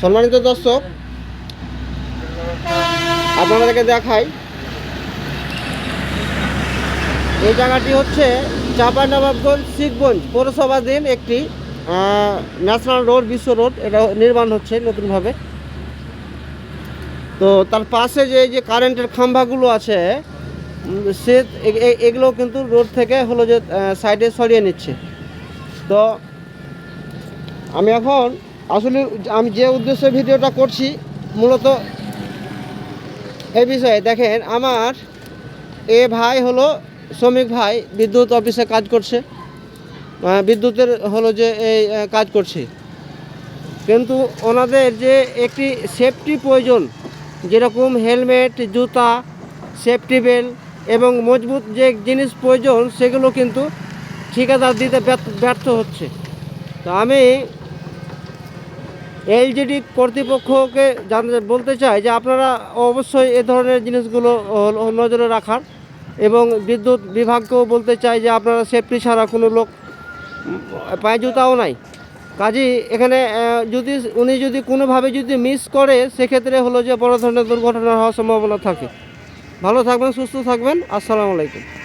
সম্মানিত দর্শক, আপনাদেরকে দেখাই। এই জায়গাটি হচ্ছে চাপা চাঁপানবাবগঞ্জ শিখগঞ্জ পৌরসভাধীন একটি ন্যাশনাল রোড, বিশ্ব রোড। এটা নির্মাণ হচ্ছে নতুনভাবে। তো তার পাশে যে যে কারেন্টের খাম্বাগুলো আছে সে এগুলো কিন্তু রোড থেকে হলো যে সাইডে সরিয়ে নিচ্ছে। তো আমি এখন আসলে আমি যে উদ্দেশ্যে ভিডিওটা করছি, মূলত এই বিষয়ে দেখেন, আমার এ ভাই হলো শ্রমিক ভাই, বিদ্যুৎ অফিসে কাজ করছে। বিদ্যুতের হলো যে এই কাজ করছে। কিন্তু ওনাদের যে একটি সেফটি প্রয়োজন, যেরকম হেলমেট, জুতা সেফটি বেল্ট এবং মজবুত যে জিনিস প্রয়োজন, সেগুলো কিন্তু ঠিকাদার দিতে ব্যর্থ হচ্ছে। তো আমি এলজিডি কর্তৃপক্ষকে জানতে বলতে চাই যে আপনারা অবশ্যই এ ধরনের জিনিসগুলো নজরে রাখার এবং বিদ্যুৎ বিভাগকেও বলতে চাই যে আপনারা সেফটি ছাড়া কোনো লোক পায়ে জুতাও নাই। কাজেই এখানে যদি উনি যদি কোনোভাবে যদি মিস করে, সেক্ষেত্রে হলো যে বড় ধরনের দুর্ঘটনা হওয়ার সম্ভাবনা থাকে। ভালো থাকবেন, সুস্থ থাকবেন। আসসালামু আলাইকুম।